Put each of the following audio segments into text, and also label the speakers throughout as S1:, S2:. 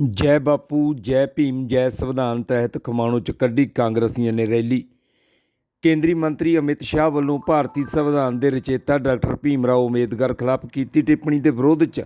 S1: ਜੈ ਬਾਪੂ, ਜੈ ਭੀਮ, ਜੈ ਸੰਵਿਧਾਨ ਤਹਿਤ ਖਮਾਣੋ ਚ ਕੱਢੀ ਕਾਂਗਰਸੀਆਂ ਨੇ ਰੈਲੀ। ਕੇਂਦਰੀ ਮੰਤਰੀ ਅਮਿਤ ਸ਼ਾਹ ਵੱਲੋਂ ਭਾਰਤੀ ਸੰਵਿਧਾਨ ਦੇ ਰਚੇਤਾ ਡਾਕਟਰ ਭੀਮ ਰਾਓ ਅੰਬੇਦਕਰ ਖਿਲਾਫ ਕੀਤੀ ਟਿੱਪਣੀ ਦੇ ਵਿਰੋਧ 'ਚ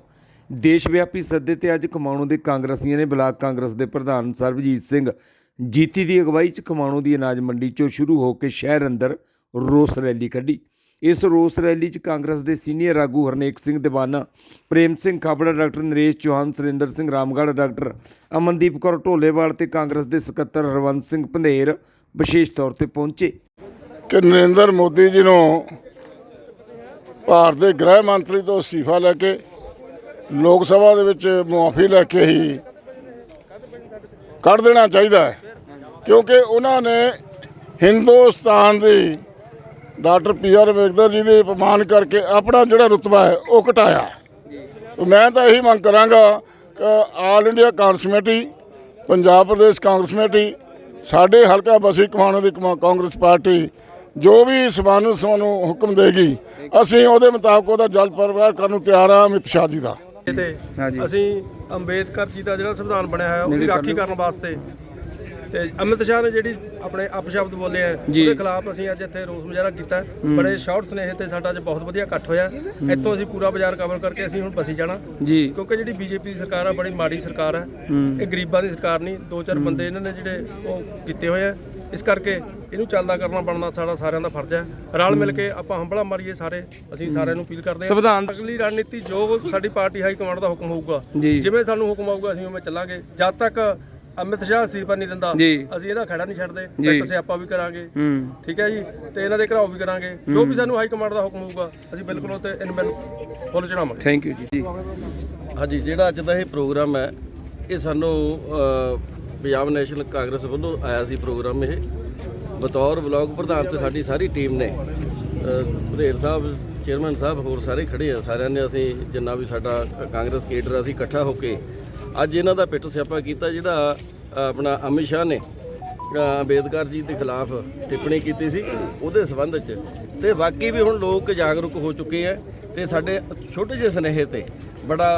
S1: ਦੇਸ਼ ਵਿਆਪੀ ਸੱਦੇ ਤੇ ਅੱਜ ਖਮਾਣੋ ਦੇ ਕਾਂਗਰਸੀਆਂ ਨੇ ਬਲਾਕ ਕਾਂਗਰਸ ਦੇ ਪ੍ਰਧਾਨ ਸਰਬਜੀਤ ਸਿੰਘ ਜੀਤੀ ਦੀ ਅਗਵਾਈ 'ਚ ਖਮਾਣੋ ਦੀ ਅਨਾਜ ਮੰਡੀ 'ਚੋਂ ਸ਼ੁਰੂ ਹੋ ਕੇ ਸ਼ਹਿਰ ਅੰਦਰ ਰੋਸ ਰੈਲੀ ਕੱਢੀ। ਇਸ ਰੋਸ ਰੈਲੀ 'ਚ ਕਾਂਗਰਸ ਦੇ ਸੀਨੀਅਰ ਆਗੂ ਹਰਨੇਕ ਸਿੰਘ ਦੀਵਾਨਾ, ਪ੍ਰੇਮ ਸਿੰਘ ਖਾਬੜਾ, ਡਾਕਟਰ ਨਰੇਸ਼ ਚੌਹਾਨ, ਸੁਰਿੰਦਰ ਸਿੰਘ ਰਾਮਗੜ੍ਹ, ਡਾਕਟਰ ਅਮਨਦੀਪ ਕੌਰ ਢੋਲੇਵਾਲ ਤੇ ਕਾਂਗਰਸ ਦੇ ਸਕੱਤਰ ਹਰਵੰਤ ਸਿੰਘ ਪੰਧੇਰ ਵਿਸ਼ੇਸ਼ ਤੌਰ ਤੇ ਪਹੁੰਚੇ।
S2: ਕਿ ਨਰਿੰਦਰ ਮੋਦੀ ਜੀ ਨੂੰ ਭਾਰਤ ਦੇ ਗ੍ਰਹਿ ਮੰਤਰੀ ਤੋਂ ਅਸਤੀਫਾ ਲੈ ਕੇ ਲੋਕ ਸਭਾ ਦੇ ਵਿੱਚ ਮੁਆਫੀ ਲੈ ਕੇ ਹੀ ਕੱਢ ਦੇਣਾ ਚਾਹੀਦਾ ਹੈ, ਕਿਉਂਕਿ ਉਹਨਾਂ ਨੇ ਹਿੰਦੁਸਤਾਨ ਦੀ doctor P R Ambedkar ji ਦੇ ਅਪਮਾਨ ਕਰਕੇ ਆਪਣਾ ਜਿਹੜਾ ਰੁਤਬਾ ਹੈ ਉਹ ਘਟਾਇਆ। ਮੈਂ ਤਾਂ ਇਹੀ ਮੰਗ ਕਰਾਂਗਾ ਕਿ all India Congress committee Punjab Pradesh Congress committee ਸਾਡੇ ਹਲਕਾ ਬਸੀ ਕਮਾਣੋ ਦੀ ਕਮਾ- ਕਾਂਗਰਸ ਪਾਰਟੀ ਜੋ ਵੀ ਸਮਾਨ ਸਾਨੂੰ ਹੁਕਮ ਦੇਗੀ ਅਸੀਂ ਉਹਦੇ ਮੁਤਾਬਕ ਉਹਦਾ ਜਲ ਪ੍ਰਵਾਹ ਕਰਨ ਨੂੰ ਤਿਆਰ ਹਾਂ ਅਮਿਤ ਸ਼ਾਹ ਜੀ ਦਾ।
S3: ਅਸੀਂ ਅੰਬੇਦਕਰ ਜੀ ਦਾ ਜਿਹੜਾ ਸੰਵਿਧਾਨ ਬਣਿਆ ਹੋਇਆ ਉਹਦੀ ਰਾਖੀ ਕਰਨ ਵਾਸਤੇ ਤੇ ਅਮਿਤ ਸ਼ਾਹ ਨੇ ਜਿਹੜੀ ਆਪਣੇ ਅਪਸ਼ਬਦ ਬੋਲੇ ਆ ਉਹਦੇ ਖਿਲਾਫ ਅਸੀਂ ਅੱਜ ਇੱਥੇ ਰੋਸ ਮੁਜ਼ਾਹਰਾ ਕੀਤਾ। ਬੜੇ ਸ਼ਾਰਟ ਸੁਨੇਹੇ ਤੇ ਸਾਡਾ ਅੱਜ ਬਹੁਤ ਵਧੀਆ ਇਕੱਠ ਹੋਇਆ। ਇੱਥੋਂ ਅਸੀਂ ਪੂਰਾ ਬਾਜ਼ਾਰ ਕਵਰ ਕਰਕੇ ਅਸੀਂ ਹੁਣ ਬਸੀ ਜਾਣਾ।
S4: ਜੀ।
S3: ਕਿਉਂਕਿ ਜਿਹੜੀ ਬੀਜੇਪੀ ਦੀ ਸਰਕਾਰ ਆ ਬੜੀ ਮਾੜੀ ਸਰਕਾਰ ਹੈ। ਇਹ ਗਰੀਬਾਂ ਦੀ ਸਰਕਾਰ ਨਹੀਂ ਦੋ ਚਾਰ ਬੰਦੇ ਇਹਨਾਂ ਨੇ ਜਿਹੜੇ ਉਹ ਕੀਤੇ ਹੋਏ ਆ। ਇਸ ਕਰਕੇ ਇਹਨੂੰ ਚੱਲਦਾ ਕਰਨਾ ਬਣਨਾ ਸਾਡਾ ਸਾਰਿਆਂ ਦਾ ਫਰਜ਼ ਹੈ ਰਲ ਮਿਲ ਕੇ ਆਪਾਂ ਹੰਬਲਾ ਮਾਰੀਏ ਸਾਰੇ ਅਸੀਂ ਸਾਰਿਆਂ ਨੂੰ ਅਪੀਲ ਕਰਦੇ ਹਾਂ
S4: ਸੰਵਿਧਾਨ-
S3: ਅਗਲੀ ਰਣਨੀਤੀ ਜੋ ਸਾਡੀ ਪਾਰਟੀ ਹਾਈ ਕਮਾਂਡ ਦਾ ਹੁਕਮ ਹੋਊਗਾ
S4: ਜੀ।
S3: ਜਿਵੇਂ ਸਾਨੂੰ ਹੁਕਮ ਆਊਗਾ ਅਸੀਂ ਉਵੇਂ ਚੱਲਾਂਗੇ। ਜਦ ਤੱਕ ਅਮਿਤ ਸ਼ਾਹ ਅਸਤੀਫਾ ਨਹੀਂ ਦਿੰਦਾ।
S4: ਜੀ।
S3: ਅਸੀਂ ਇਹਦਾ ਖੜਾ ਨਹੀਂ ਛੱਡਦੇ।
S4: ਜੀ।
S3: ਪਿੱਟ ਸਿਆਪਾ ਵੀ ਕਰਾਂਗੇ।
S4: ਹੂੰ।
S3: ਠੀਕ ਹੈ ਜੀ? ਤੇ ਇਹਨਾਂ ਦੇ ਘਰਾਓ ਵੀ ਕਰਾਂਗੇ। ਜੋ ਵੀ ਸਾਨੂੰ ਹਾਈ ਕਮਾਂਡ ਦਾ ਹੁਕਮ ਹੋਊਗਾ ਅਸੀਂ ਬਿਲਕੁਲ ਉਹ ਤੇ ਇਨਮੈਨ ਫੁੱਲ ਚੜਾਵਾਂਗੇ
S4: ਥੈਂਕ ਯੂ ਜੀ।
S5: ਹਾਂਜੀ ਜਿਹੜਾ ਅੱਜ ਦਾ ਇਹ ਪ੍ਰੋਗਰਾਮ ਹੈ ਇਹ ਸਾਨੂੰ ਅ, ਪੰਜਾਬ ਨੈਸ਼ਨਲ ਕਾਂਗਰਸ ਵੱਲੋਂ ਆਇਆ ਸੀ ਪ੍ਰੋਗਰਾਮ ਇਹ। ਬਤੌਰ ਬਲਾਕ ਪ੍ਰਧਾਨ ਤੇ ਸਾਡੀ ਸਾਰੀ ਟੀਮ ਨੇ। ਅ, ਵਧੇਰ ਸਾਹਿਬ ਚੇਅਰਮੈਨ ਸਾਹਿਬ ਹੋਰ ਸਾਰੇ ਖੜੇ ਆ। ਸਾਰਿਆਂ ਨੇ ਅਸੀਂ ਜਿੰਨਾ ਵੀ ਸਾਡਾ ਕਾਂਗਰਸ ਕੇਡਰ ਅਸੀਂ ਇਕੱਠਾ ਹੋ ਕੇ ਅੱਜ ਇਹਨਾਂ ਦਾ ਪਿੱਟ ਸਿਆਪਾ ਕੀਤਾ ਜਿਹੜਾ ਆਪਣਾ ਅਮਿਤ ਸ਼ਾਹ ਨੇ ਅੰਬੇਦਕਰ ਜੀ ਦੇ ਖਿਲਾਫ ਟਿੱਪਣੀ ਕੀਤੀ ਸੀ ਉਹਦੇ ਸੰਬੰਧ 'ਚ। ਤੇ ਬਾਕੀ ਵੀ ਹੁਣ ਲੋਕ ਜਾਗਰੂਕ ਹੋ ਚੁੱਕੇ ਆ ਤੇ ਸਾਡੇ ਛੋਟੇ ਜਿਹੇ ਸੁਨੇਹੇ ਤੇ ਬੜਾ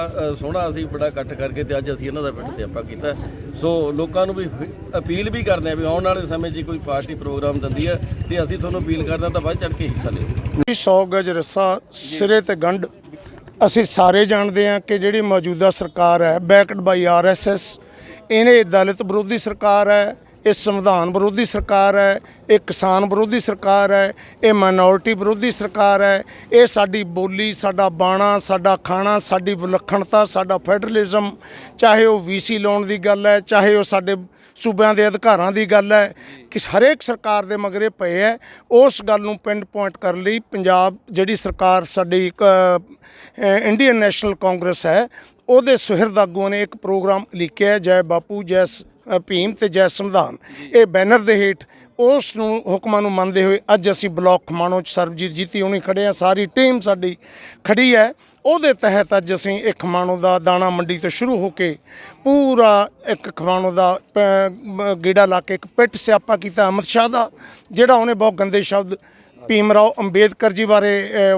S5: ਸੋਹਣਾ ਅਸੀਂ ਬੜਾ ਇਕੱਠ ਕਰਕੇ ਤੇ ਅੱਜ ਅਸੀਂ ਇਹਨਾਂ ਦਾ ਪਿੰਡ ਸਿਆਪਾ ਕੀਤਾ। ਸੋ ਲੋਕਾਂ ਨੂੰ ਵੀ ਅਪੀਲ ਵੀ ਕਰਦੇ ਆ ਵੀ ਆਉਣ ਵਾਲੇ ਸਮੇਂ 'ਚ ਕੋਈ ਪਾਰਟੀ ਪ੍ਰੋਗਰਾਮ ਦਿੰਦੀ ਹੈ ਤੇ ਅਸੀਂ ਤੁਹਾਨੂੰ ਅਪੀਲ ਕਰਦੇ ਹਾਂ ਤਾਂ ਵੱਧ ਚੜ ਕੇ ਹਿੱਸਾ ਲਿਓ।
S2: 100 ਗਜ ਰੱਸਾ ਸਿਰੇ ਤੇ ਗੰਢ ਅਸੀਂ ਸਾਰੇ ਜਾਣਦੇ ਹਾਂ ਕਿ ਜਿਹੜੀ ਮੌਜੂਦਾ ਸਰਕਾਰ ਹੈ ਬੈਕਡ ਬਾਈ ਆਰਐਸਐਸ ਇਹਨੇ ਦਲਿਤ ਵਿਰੋਧੀ ਸਰਕਾਰ ਹੈ ਇਹ ਸੰਵਿਧਾਨ ਵਿਰੋਧੀ ਸਰਕਾਰ ਹੈ, ਇਹ ਕਿਸਾਨ ਵਿਰੋਧੀ ਸਰਕਾਰ ਹੈ, ਇਹ ਮਾਈਨੋਰਿਟੀ ਵਿਰੋਧੀ ਸਰਕਾਰ ਹੈ, ਇਹ ਸਾਡੀ ਬੋਲੀ, ਸਾਡਾ ਬਾਣਾ, ਸਾਡਾ ਖਾਣਾ, ਸਾਡੀ ਵਿਲੱਖਣਤਾ, ਸਾਡਾ ਫੈਡਰਲਿਜ਼ਮ ਚਾਹੇ ਉਹ ਵੀਸੀ ਲਾਉਣ ਦੀ ਗੱਲ ਹੈ, ਚਾਹੇ ਉਹ ਸਾਡੇ ਸੂਬਿਆਂ ਦੇ ਅਧਿਕਾਰਾਂ ਦੀ ਗੱਲ ਹੈ, ਕਿ ਹਰੇਕ ਸਰਕਾਰ ਦੇ ਮਗਰੇ ਪਏ ਹੈ, ਉਸ ਗੱਲ ਨੂੰ ਪਿੰਡ ਪੁਆਇੰਟ ਕਰਨ ਲਈ ਪੰਜਾਬ ਜਿਹੜੀ ਸਰਕਾਰ ਸਾਡੀ ਇੰਡੀਅਨ ਨੈਸ਼ਨਲ ਕਾਂਗਰਸ ਹੈ, ਉਹਦੇ ਸੁਹਿਰਦ ਆਗੂਆਂ ਨੇ ਇੱਕ ਪ੍ਰੋਗਰਾਮ ਲਿਖਿਆ ਜੈ ਬਾਪੂ, ਜੈ ਸ- ਭੀਮ ਤੇ ਜੈ ਸੰਵਿਧਾਨ। ਇਹ ਬੈਨਰ ਦੇ ਹੇਠ ਉਸ ਨੂੰ ਹੁਕਮਾਂ ਨੂੰ ਮੰਨਦੇ ਹੋਏ ਅੱਜ ਅਸੀਂ ਬਲਾਕ ਖਮਾਣੋ ਚ ਸਰਬਜੀਤ ਜੀਤੀ ਹੋਣੀ ਖੜੇ ਆ ਸਾਰੀ ਟੀਮ ਸਾਡੀ ਖੜੀ ਹੈ। ਉਹਦੇ ਤਹਿਤ ਅੱਜ ਅਸੀਂ ਇੱਕ ਖਮਾਣੋ ਦਾ ਦਾਣਾ ਮੰਡੀ ਤੋਂ ਸ਼ੁਰੂ ਹੋ ਕੇ ਪੂਰਾ ਇੱਕ ਖਮਾਣੋ ਦਾ ਪ- ਗੇੜਾ ਲਾ ਕੇ ਇੱਕ ਪਿੱਟ ਸਿਆਪਾ ਕੀਤਾ। ਅਮਿਤ ਸ਼ਾਹ ਦਾ, ਜਿਹੜਾ ਉਹਨੇ ਬਹੁਤ ਗੰਦੇ ਸ਼ਬਦ ਭੀਮ ਰਾਓ ਅੰਬੇਦਕਰ ਜੀ ਬਾਰੇ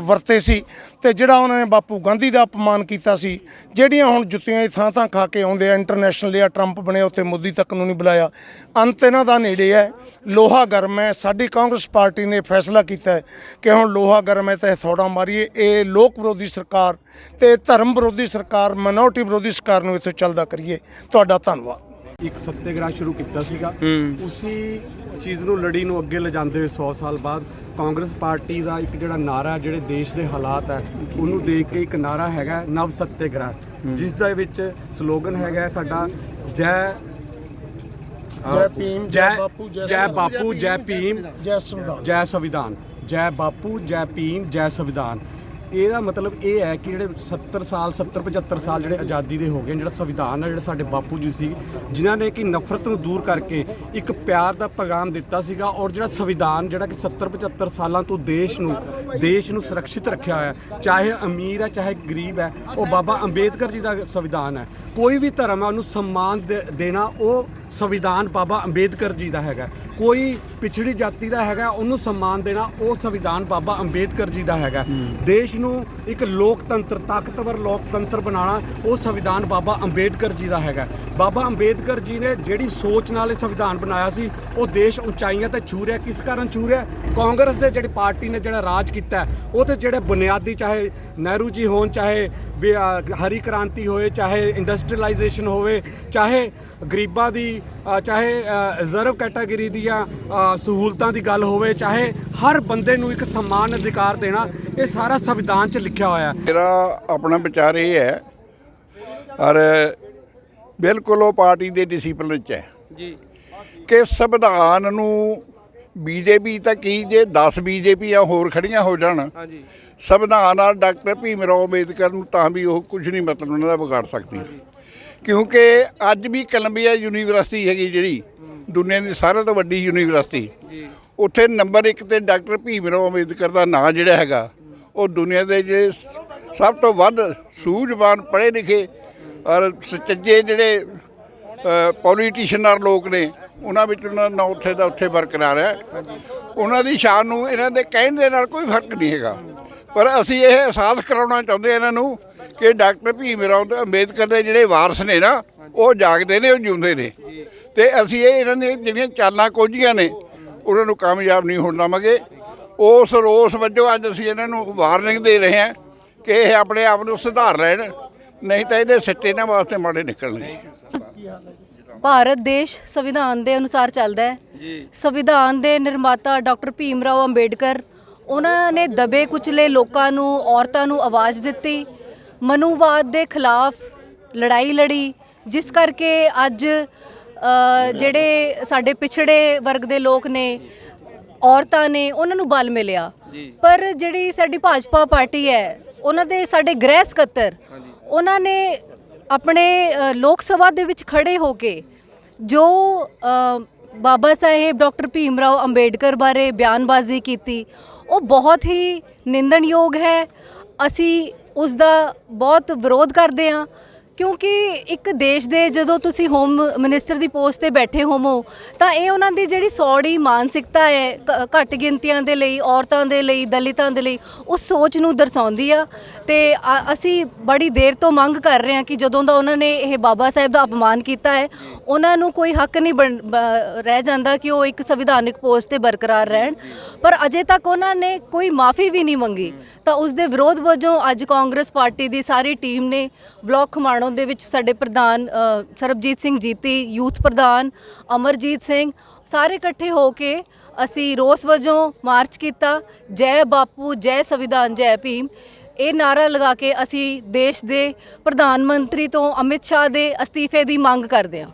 S2: ਵਰਤੇ ਸੀ ਤੇ ਜਿਹੜਾ ਉਹਨਾਂ ਨੇ ਬਾਪੂ ਗਾਂਧੀ ਦਾ ਅਪਮਾਨ ਕੀਤਾ ਸੀ, ਜਿਹੜੀਆਂ ਹੁਣ ਜੁੱਤੀਆਂ ਦੀ ਥਾਂ ਥਾਂ ਖਾ ਕੇ ਆਉਂਦੇ ਆ ਇੰਟਰਨੈਸ਼ਨਲ ਜਾਂ ਟਰੰਪ ਬਣੇ ਉੱਥੇ, ਮੋਦੀ ਤੱਕ ਨੂੰ ਨਹੀਂ ਬੁਲਾਇਆ। ਅੰਤ ਇਹਨਾਂ ਦਾ ਨੇੜੇ ਹੈ, ਲੋਹਾ ਗਰਮ ਹੈ, ਸਾਡੀ ਕਾਂਗਰਸ ਪਾਰਟੀ ਨੇ ਫੈਸਲਾ ਕੀਤਾ ਹੈ ਕਿ ਹੁਣ ਲੋਹਾ ਗਰਮ ਹੈ ਤੇ ਹਥੌੜਾ ਮਾਰੀਏ, ਇਹ ਲੋਕ ਵਿਰੋਧੀ ਸਰਕਾਰ ਤੇ ਧਰਮ ਵਿਰੋਧੀ ਸਰਕਾਰ ਮਿਨੋਰਟੀ ਵਿਰੋਧੀ ਸਰਕਾਰ ਨੂੰ ਇੱਥੋਂ ਚੱਲਦਾ ਕਰੀਏ। ਤੁਹਾਡਾ ਧੰਨਵਾਦ।
S6: ਇੱਕ ਸੱਤਿਆਗ੍ਰਹਿ ਸ਼ੁਰੂ ਕੀਤਾ ਸੀਗਾ। ਉਸੇ ਚੀਜ਼ ਨੂੰ ਲੜੀ ਨੂੰ ਅੱਗੇ ਲਿਜਾਂਦੇ ਹੋਏ 100 ਸਾਲ ਬਾਅਦ ਕਾਂਗਰਸ ਪਾਰਟੀ ਦਾ ਇੱਕ ਜਿਹੜਾ ਨਾਰਾ ਹੈ, ਜਿਹੜੇ ਦੇਸ਼ ਦੇ ਹਾਲਾਤ ਹੈ ਉਹਨੂੰ ਦੇਖ ਕੇ ਇੱਕ ਨਾਰਾ ਹੈਗਾ ਨਵ ਸੱਤਿਆਗ੍ਰਹਿ। ਜਿਸ ਦਾ ਵਿੱਚ ਸਲੋਗਨ ਹੈਗਾ ਸਾਡਾ ਜੈ
S2: ਜੈ ਭੀਮ, ਜੈ ਬਾਪੂ, ਜੈ।
S6: ਬਾਪੂ ਜੈ ਭੀਮ
S2: ਜੈ ਸੰਵਿਧਾਨ।
S6: ਜੈ ਸੰਵਿਧਾਨ। ਜੈ ਬਾਪੂ ਜੈ ਭੀਮ ਜੈ ਸੰਵਿਧਾਨ। ਇਹਦਾ ਮਤਲਬ ਇਹ ਹੈ ਕਿ ਜਿਹੜੇ 70 ਸਾਲ 70 75 ਸਾਲ ਜਿਹੜੇ ਆਜ਼ਾਦੀ ਦੇ ਹੋ ਗਏ ਜਿਹੜਾ ਸੰਵਿਧਾਨ ਹੈ, ਜਿਹੜਾ ਸਾਡੇ ਬਾਪੂ ਜੀ ਸੀ, ਜਿਨ੍ਹਾਂ ਨੇ ਕਿ ਨਫ਼ਰਤ ਨੂੰ ਦੂਰ ਕਰਕੇ ਇੱਕ ਪਿਆਰ ਦਾ ਪੈਗਾਮ ਦਿੱਤਾ ਸੀਗਾ ਔਰ ਜਿਹੜਾ ਸੰਵਿਧਾਨ, ਜਿਹੜਾ ਕਿ 70 75 ਸਾਲਾਂ ਤੋਂ ਦੇਸ਼ ਨੂੰ ਦੇਸ਼ ਨੂੰ ਸੁਰੱਖਿਅਤ ਰੱਖਿਆ ਹੋਇਆ ਚਾਹੇ ਅਮੀਰ ਹੈ, ਚਾਹੇ ਗਰੀਬ ਹੈ, ਉਹ ਬਾਬਾ ਅੰਬੇਦਕਰ ਜੀ ਦਾ ਸੰਵਿਧਾਨ ਹੈ। ਕੋਈ ਵੀ ਧਰਮ ਹੈ ਉਹਨੂੰ ਸਨਮਾਨ ਦੇਣਾ ਉਹ ਸੰਵਿਧਾਨ ਬਾਬਾ ਅੰਬੇਦਕਰ ਜੀ ਦਾ ਹੈਗਾ। ਕੋਈ ਪਿਛੜੀ ਜਾਤੀ ਦਾ ਹੈਗਾ ਉਹਨੂੰ ਸਨਮਾਨ ਦੇਣਾ ਉਹ ਸੰਵਿਧਾਨ ਬਾਬਾ ਅੰਬੇਦਕਰ ਜੀ ਦਾ ਹੈਗਾ। ਦੇਸ਼ ਨੂੰ ਇੱਕ ਲੋਕਤੰਤਰ ਤਾਕਤਵਰ ਲੋਕਤੰਤਰ ਬਣਾਉਣਾ ਉਹ ਸੰਵਿਧਾਨ ਬਾਬਾ ਅੰਬੇਦਕਰ ਜੀ ਦਾ ਹੈਗਾ। ਬਾਬਾ ਅੰਬੇਦਕਰ ਜੀ ਨੇ ਜਿਹੜੀ ਸੋਚ ਨਾਲ ਇਹ ਸੰਵਿਧਾਨ ਬਣਾਇਆ ਸੀ ਉਹ ਦੇਸ਼ ਉਚਾਈਆਂ ਤੇ ਛੂ ਰਿਹਾ ਕਿਸ ਕਾਰਨ ਛੂ ਰਿਹਾ? ਕਾਂਗਰਸ ਦੇ ਜਿਹੜੀ ਪਾਰਟੀ ਨੇ ਜਿਹੜਾ ਰਾਜ ਕੀਤਾ ਉਹ ਤੇ ਜਿਹੜੇ ਬੁਨਿਆਦੀ ਚਾਹੇ ਨਹਿਰੂ ਜੀ ਹੋਣ ਚਾਹੇ ਵੀ, ਹਰੀ ਕ੍ਰਾਂਤੀ ਹੋਏ ਚਾਹੇ ਇੰਡਸਟਰੀਅਲਾਈਜੇਸ਼ਨ ਹੋਵੇ ਚਾਹੇ ਗਰੀਬਾਂ ਦੀ ਚਾਹੇ ਰਿਜ਼ਰਵ ਕੈਟਾਗਰੀ ਦੀਆਂ ਸਹੂਲਤਾਂ ਦੀ ਗੱਲ ਹੋਵੇ ਚਾਹੇ ਹਰ ਬੰਦੇ ਨੂੰ ਇੱਕ ਸਮਾਨ ਅਧਿਕਾਰ ਦੇਣਾ ਇਹ ਸਾਰਾ ਸੰਵਿਧਾਨ 'ਚ ਲਿਖਿਆ ਹੋਇਆ ਹੈ।
S4: ਮੇਰਾ ਆਪਣਾ ਵਿਚਾਰ ਇਹ ਹੈ ਔਰ ਬਿਲਕੁਲ ਉਹ ਪਾਰਟੀ ਦੇ ਡਿਸਪਲਿਨ ਚ ਹੈ।
S3: ਜੀ।
S4: ਕਿ ਸੰਵਿਧਾਨ ਨੂੰ ਬੀਜੇਪੀ ਤਾਂ ਕੀ ਜੇ 10 ਬੀਜੇਪੀਆਂ ਹੋਰ ਖੜੀਆਂ ਹੋ ਜਾਣ
S3: ਹਾਂਜੀ।
S4: ਸੰਵਿਧਾਨ ਨਾਲ ਡਾਕਟਰ ਭੀਮ ਰਾਓ ਅੰਬੇਦਕਰ ਨੂੰ ਤਾਂ ਵੀ ਉਹ ਕੁਝ ਨਹੀਂ ਮਤਲਬ ਉਹਨਾਂ ਦਾ ਵਿਗਾੜ ਸਕਦੀ। ਕਿਉਂਕਿ ਅੱਜ ਵੀ ਕੋਲੰਬੀਆ ਯੂਨੀਵਰਸਿਟੀ ਹੈਗੀ ਜਿਹੜੀ ਦੁਨੀਆ ਦੀ ਸਾਰਿਆਂ ਤੋਂ ਵੱਡੀ ਯੂਨੀਵਰਸਿਟੀ ਉੱਥੇ ਨੰਬਰ 1 ਤੇ ਡਾਕਟਰ ਭੀਮ ਰਾਓ ਅੰਬੇਦਕਰ ਦਾ ਨਾਂ ਜਿਹੜਾ ਹੈਗਾ ਉਹ ਦੁਨੀਆ ਦੇ ਜਿਹੜੇ ਸਭ ਤੋਂ ਵੱਧ ਸੂਝਵਾਨ ਪੜ੍ਹੇ ਲਿਖੇ ਔਰ ਸੁਚੱਜੇ ਜਿਹੜੇ ਪੋਲੀਟੀਸ਼ੀਅਨ ਲੋਕ ਨੇ, ਉਹਨਾਂ ਵਿੱਚ ਉਹਨਾਂ ਦਾ ਉੱਥੇ ਦਾ ਉੱਥੇ ਬਰਕਰਾਰ ਹੈ ਉਹਨਾਂ ਦੀ ਸ਼ਾਨ ਨੂੰ ਇਹਨਾਂ ਦੇ ਕਹਿਣ ਦੇ ਨਾਲ ਕੋਈ ਫ਼ਰਕ ਨਹੀਂ ਹੈਗਾ। ਪਰ ਅਸੀਂ ਇਹ ਅਹਿਸਾਸ ਕਰਾਉਣਾ ਚਾਹੁੰਦੇ ਇਹਨਾਂ ਨੂੰ ਕਿ ਡਾਕਟਰ ਭੀਮ ਰਾਓ ਅੰਬੇਦਕਰ ਦੇ ਜਿਹੜੇ ਵਾਰਸ ਨੇ ਨਾ, ਉਹ ਜਾਗਦੇ ਨੇ, ਉਹ ਜਿਉਂਦੇ ਨੇ। ਤੇ ਅਸੀਂ ਇਹ ਇਹਨਾਂ ਦੀਆਂ ਜਿਹੜੀਆਂ ਚਾਲਾਂ ਕੋਝੀਆਂ ਨੇ, ਉਹਨਾਂ ਨੂੰ ਕਾਮਯਾਬ ਨਹੀਂ ਹੋਣ ਦੇਵਾਂਗੇ। ਉਸ ਰੋਸ ਵਜੋਂ ਅੱਜ ਅਸੀਂ ਇਹਨਾਂ ਨੂੰ ਵਾਰਨਿੰਗ ਦੇ ਰਹੇ ਹਾਂ ਕਿ ਇਹ ਆਪਣੇ ਆਪ ਨੂੰ ਸੁਧਾਰ ਲੈਣ। ਨਹੀਂ ਤਾਂ ਇਹਦੇ ਸਿੱਟੇ ਇਹਨਾਂ ਵਾਸਤੇ ਮਾੜੇ ਨਿਕਲਣਗੇ
S7: ਭਾਰਤ ਦੇਸ਼ ਸੰਵਿਧਾਨ ਦੇ ਅਨੁਸਾਰ ਚੱਲਦਾ ਹੈ। ਸੰਵਿਧਾਨ ਦੇ ਨਿਰਮਾਤਾ ਡਾਕਟਰ ਭੀਮ ਰਾਓ ਅੰਬੇਡਕਰ ਉਹਨਾਂ ਨੇ ਦਬੇ ਕੁਚਲੇ ਲੋਕਾਂ ਨੂੰ ਔਰਤਾਂ ਨੂੰ ਆਵਾਜ਼ ਦਿੱਤੀ। ਮਨੂਵਾਦ ਦੇ ਖਿਲਾਫ ਲੜਾਈ ਲੜੀ ਜਿਸ ਕਰਕੇ ਅੱਜ ਅ, ਜਿਹੜੇ ਸਾਡੇ ਪਿਛੜੇ ਵਰਗ ਦੇ ਲੋਕ ਨੇ ਔਰਤਾਂ ਨੇ ਉਹਨਾਂ ਨੂੰ ਬਲ ਮਿਲਿਆ। ਪਰ ਜਿਹੜੀ ਸਾਡੀ ਭਾਜਪਾ ਪਾਰਟੀ ਹੈ ਉਹਨਾਂ ਦੇ ਸਾਡੇ ਗ੍ਰਹਿ ਸਕੱਤਰ ਉਹਨਾਂ ਨੇ ਆਪਣੇ ਲੋਕ ਸਭਾ ਦੇ ਵਿੱਚ ਖੜੇ ਹੋ ਕੇ ਜੋ ਬਾਬਾ ਸਾਹਿਬ ਡਾਕਟਰ ਭੀਮ ਰਾਓ ਅੰਬੇਡਕਰ ਬਾਰੇ ਬਿਆਨਬਾਜ਼ੀ ਕੀਤੀ, ਉਹ ਬਹੁਤ ਹੀ ਨਿੰਦਣਯੋਗ ਹੈ। ਅਸੀਂ ਉਸ ਦਾ ਬਹੁਤ ਵਿਰੋਧ ਕਰਦੇ ਹਾਂ। ਕਿਉਂਕਿ ਇੱਕ ਦੇਸ਼ ਦੇ ਜਦੋਂ ਤੁਸੀਂ ਹੋਮ ਮਿਨਿਸਟਰ ਦੀ ਪੋਸਟ ਤੇ ਬੈਠੇ ਹੋਵੋ, ਤਾਂ ਇਹ ਉਹਨਾਂ ਦੀ ਜਿਹੜੀ ਸੌੜੀ ਮਾਨਸਿਕਤਾ ਹੈ ਘੱਟ ਗਿਣਤੀਆਂ ਦੇ ਲਈ, ਔਰਤਾਂ ਦੇ ਲਈ, ਦਲਿਤਾਂ ਦੇ ਲਈ ਉਸ ਸੋਚ ਨੂੰ ਦਰਸਾਉਂਦੀ ਆ। ਤੇ ਅਸੀਂ ਬੜੀ ਦੇਰ ਤੋਂ ਮੰਗ ਕਰ ਰਹੇ ਹਾਂ ਕਿ ਜਦੋਂ ਦਾ ਉਹਨਾਂ ਨੇ ਇਹ ਬਾਬਾ ਸਾਹਿਬ ਦਾ ਅਪਮਾਨ ਕੀਤਾ ਹੈ, ਉਹਨਾਂ ਨੂੰ ਕੋਈ ਹੱਕ ਨਹੀਂ ਬਣ- ਬ- ਰਹਿ ਜਾਂਦਾ ਕਿ ਉਹ ਇੱਕ ਸੰਵਿਧਾਨਿਕ ਪੋਸਟ ਤੇ ਬਰਕਰਾਰ ਰਹਿਣ। ਪਰ ਅਜੇ ਤੱਕ ਉਹਨਾਂ ਨੇ ਕੋਈ ਮਾਫੀ ਵੀ ਨਹੀਂ ਮੰਗੀ। ਤਾਂ ਉਸ ਦੇ ਵਿਰੋਧ ਵਜੋਂ ਅੱਜ ਕਾਂਗਰਸ ਪਾਰਟੀ ਦੀ ਸਾਰੀ ਟੀਮ ਨੇ ਬਲਾਕ ਖਮਾਣੋਂ ਦੇ ਵਿੱਚ ਸਾਡੇ ਪ੍ਰਧਾਨ ਸਰਬਜੀਤ ਸਿੰਘ ਜੀਤੀ, ਯੂਥ ਪ੍ਰਧਾਨ ਅਮਰਜੀਤ ਸਿੰਘ, ਸਾਰੇ ਇਕੱਠੇ ਹੋ ਕੇ ਅਸੀਂ ਰੋਸ ਵਜੋਂ ਮਾਰਚ ਕੀਤਾ। ਜੈ ਬਾਪੂ, ਜੈ ਸੰਵਿਧਾਨ, ਜੈ ਭੀਮ। ਇਹ ਨਾਰਾ ਲਗਾ ਕੇ ਅਸੀਂ ਦੇਸ਼ ਦੇ ਪ੍ਰਧਾਨ ਮੰਤਰੀ ਤੋਂ ਅਮਿਤ ਸ਼ਾਹ ਦੇ ਅਸਤੀਫੇ ਦੀ ਮੰਗ ਕਰਦੇ ਹਾਂ।